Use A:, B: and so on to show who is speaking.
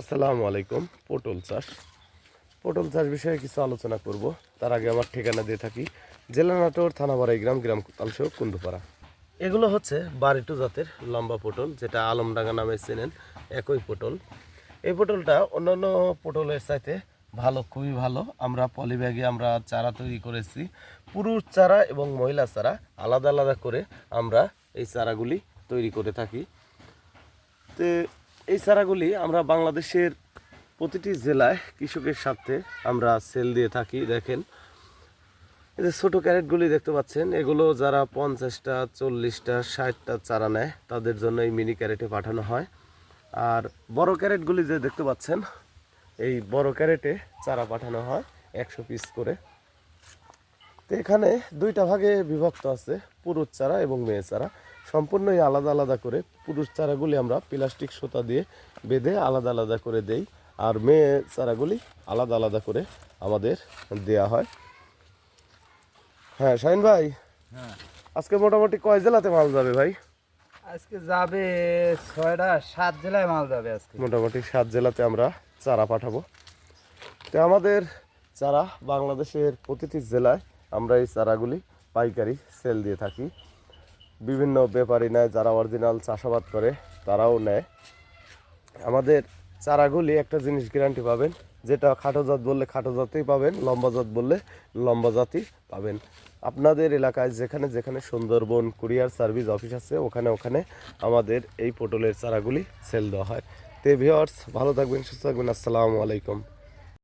A: আসসালামু আলাইকুম, পটল চাষ। পটল চাষ বিষয়ে কিছু আলোচনা করব। তার আগে আমার ঠিকানা দিয়ে থাকি। জেলা নাটোর থানা বাড়াইগ্রাম গ্রাম তালস কুন্দুপাড়া। এগুলো হচ্ছে বারিটু জাতের লম্বা পটল, যেটা আলমডাঙ্গা নামে চেনেন, একই পটল। এই পটলটা অন্যান্য পটলের চাইতে ভালো, খুবই ভালো। আমরা পলিব্যাগে আমরা চারা তৈরি করেছি। পুরুষ চারা এবং মহিলা চারা আলাদা আলাদা করে আমরা এই চারাগুলি তৈরি করে থাকি। তো এই চারাগুলি আমরা বাংলাদেশের প্রতিটি জেলায় কৃষকের সাথে আমরা সেল দিয়ে থাকি, দেখেন। এই যে ছোটো ক্যারেটগুলি দেখতে পাচ্ছেন, এগুলো যারা পঞ্চাশটা, চল্লিশটা, ষাটটা চারা নেয়, তাদের জন্য এই মিনি ক্যারেটে পাঠানো হয়। আর বড় ক্যারেটগুলি যে দেখতে পাচ্ছেন, এই বড় ক্যারেটে চারা পাঠানো হয় একশো পিস করে। তো এখানে দুইটা ভাগে বিভক্ত আছে পুরুষ চারা এবং মেয়ে চারা। সম্পূর্ণই আলাদা আলাদা করে পুরুষ চারাগুলি আমরা প্লাস্টিক সুতা দিয়ে বেঁধে আলাদা আলাদা করে দেই আর মেয়ে চারাগুলি আলাদা আলাদা করে আমাদের দেয়া হয়। হ্যাঁ শাহিন ভাই?
B: হ্যাঁ।
A: আজকে মোটামুটি কয় জেলাতে মাল যাবে ভাই?
B: আজকে যাবে ছয়টা সাত জেলায় মাল যাবে আজকে।
A: মোটামুটি সাত জেলাতে আমরা চারা পাঠাবো। তো আমাদের চারা বাংলাদেশের প্রতিটি জেলায় আমরা এই চারাগুলি পাইকারি সেল দিয়ে থাকি। বিভিন্ন ব্যাপারী নেয়, যারা অরিজিনাল চাষাবাদ করে, তারাও নেয়। আমাদের চারাগুলি একটা জিনিস গ্যারান্টি পাবেন, যেটা খাটো জাত বললে খাটো জাতেই পাবেন, লম্বা জাত বললে লম্বা জাতই পাবেন। আপনাদের এলাকায় যেখানে যেখানে সুন্দরবন কুরিয়ার সার্ভিস অফিস আছে, ওখানে ওখানে আমাদের এই পটলের চারাগুলি সেল দেওয়া হয়। তে ভিওয়ার্স ভালো থাকবেন, সুস্থ থাকবেন, আসসালামু আলাইকুম।